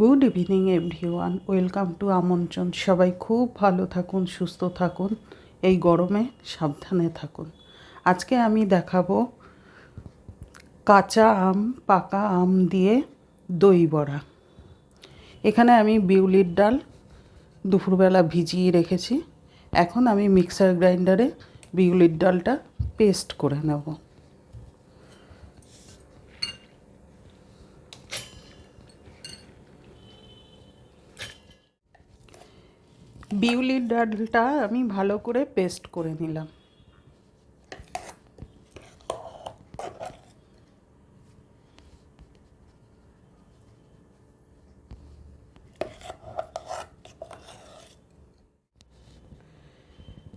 Good evening everyone welcome to Amantran সবাই খুব ভালো থাকুন, সুস্থ থাকুন। এই গরমে সাবধানে থাকুন। আজকে আমি দেখাবো কাঁচা আম, পাকা আম দিয়ে দই বড়া। এখানে আমি বিউলির ডাল দুপুরবেলা ভিজিয়ে রেখেছি। এখন আমি মিক্সার গ্রাইন্ডারে বিউলির ডালটা পেস্ট করে নেব। বিউলির ডালটা আমি ভালো করে পেস্ট করে নিলাম।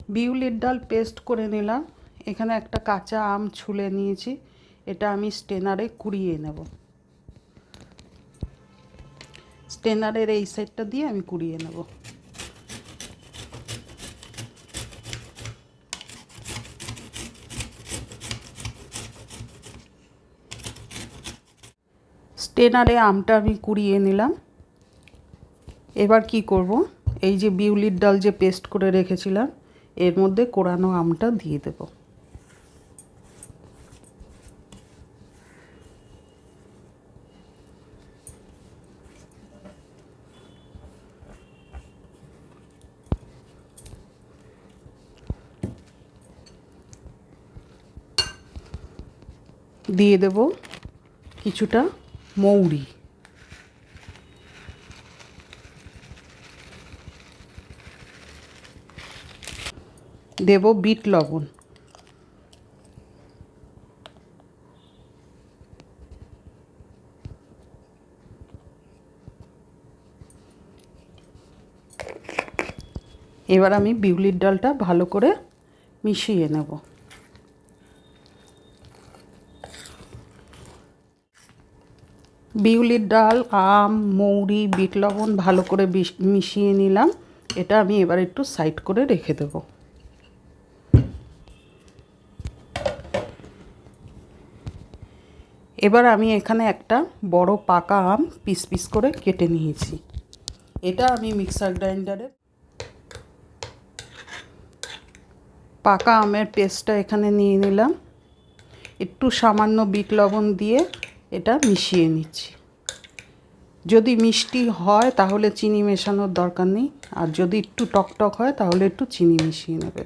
বিউলির ডাল পেস্ট করে নিলাম। এখানে একটা কাঁচা আম ছুলে নিয়েছি। এটা আমি স্টেনারে কুড়িয়ে নেব। স্টেনারের এই সাইডটা দিয়ে আমি কুড়িয়ে নেব। স্টেনারে আমটা আমি কুড়িয়ে নিলাম। এবার কি করব? এই যে বিউলির ডাল যে পেস্ট করে রেখেছিলাম, এর মধ্যে কোরানো আমটা দিয়ে দেব। দিয়ে দেব কিছুটা মৌরি। দেব বিট লবণ। এবার আমি বিউলির ডালটা ভালো করে মিশিয়ে নেব। বিউলির ডাল, আম, মৌরি, বিট লবণ ভালো করে মিশিয়ে নিলাম। এটা আমি এবার একটু সাইড করে রেখে দেব। এবার আমি এখানে একটা বড় পাকা আম পিস পিস করে কেটে নিয়েছি। এটা আমি মিক্সার গ্রাইন্ডারে পাকা আমের পেস্টটা এখানে নিয়ে নিলাম। একটু সামান্য বিট লবণ দিয়ে এটা মিশিয়ে নিচ্ছি। যদি মিষ্টি হয়, তাহলে চিনি মেশানোর দরকার নেই। আর যদি একটু টকটক হয়, তাহলে একটু চিনি মিশিয়ে নেবে।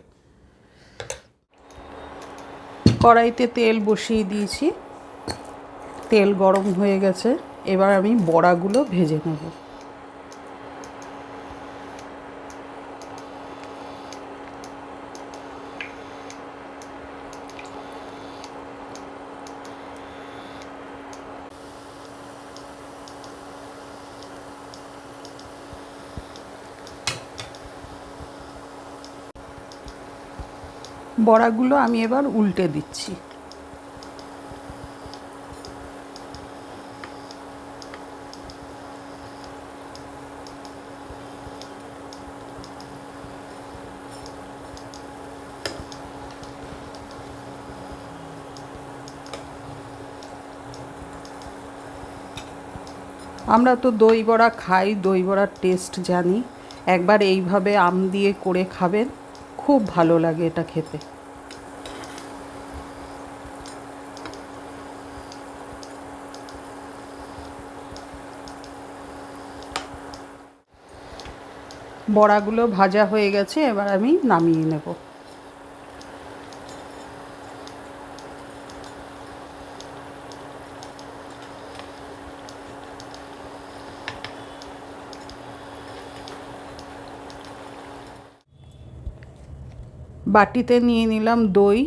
কড়াইতে তেল বসিয়ে দিয়েছি। তেল গরম হয়ে গেছে। এবার আমি বড়াগুলো ভেজে নেব। বড়াগুলো আমি এবার উল্টে দিচ্ছি। আমরা তো দই বড়া খাই, দই বড়ার টেস্ট জানি। একবার এইভাবে আম দিয়ে করে খাবেন। খুব ভালো লাগে এটা খেতে। বড়াগুলো ভাজা হয়ে গেছে এবার আমি নামিয়ে নেব। বাটিতে নিয়ে নিলাম দই,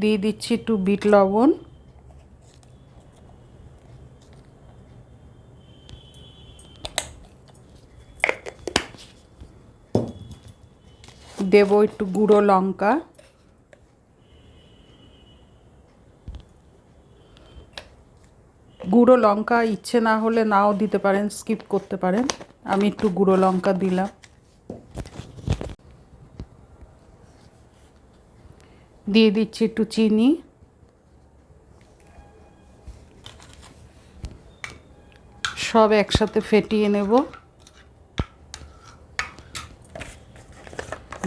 দিয়ে দিচ্ছি একটু বিট লবণ। দেবো একটু গুঁড়ো লঙ্কা। গুঁড়ো লঙ্কা ইচ্ছে না হলে নাও দিতে পারেন, স্কিপ করতে পারেন। আমি একটু গুঁড়ো লঙ্কা দিলাম। দিয়ে দিচ্ছি একটু চিনি। সব একসাথে ফেটিয়ে নেব।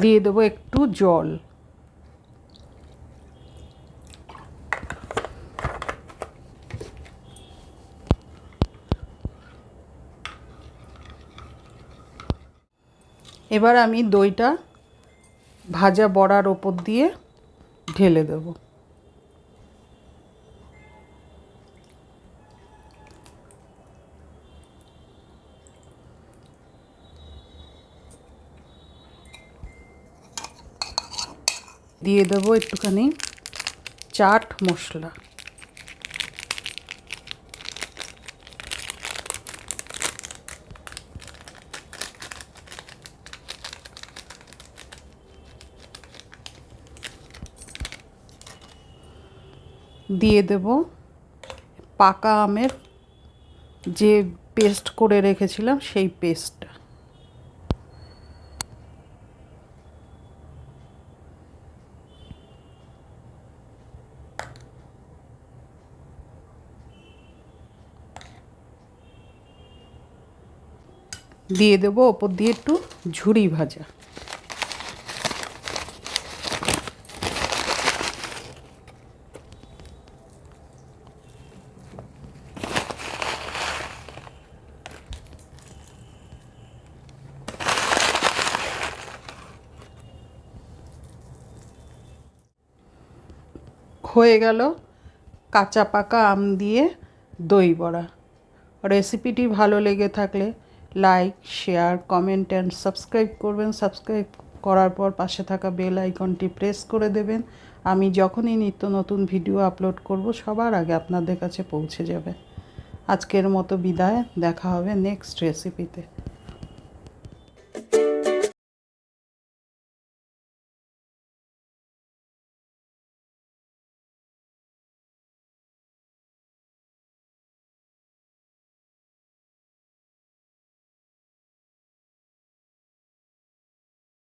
দিয়ে দেবো একটু জল। এবার আমি দইটা ভাজা বড়ার ওপর দিয়ে ঢেলে দেব। দিয়ে দেবো একটুখানি চাট মশলা। দিয়ে দেব। পাকা আমের যে পেস্ট করে রেখেছিলাম, সেই পেস্টটা। দিয়ে দেবো ওপর দিয়ে একটু ঝুড়ি ভাজা। হয়ে গেল কাঁচা পাকা আম দিয়ে দই বড়া। রেসিপিটি ভালো লেগে থাকলে like, share, comment and subscribe করবেন। সাবস্ক্রাইব করার পর পাশে থাকা বেল আইকনটি প্রেস করে দেবেন। আমি যখনই নিত্য নতুন ভিডিও আপলোড করব, সবার আগে আপনাদের কাছে পৌঁছে যাবে। আজকের মতো বিদায়, দেখা হবে নেক্সট রেসিপিতে।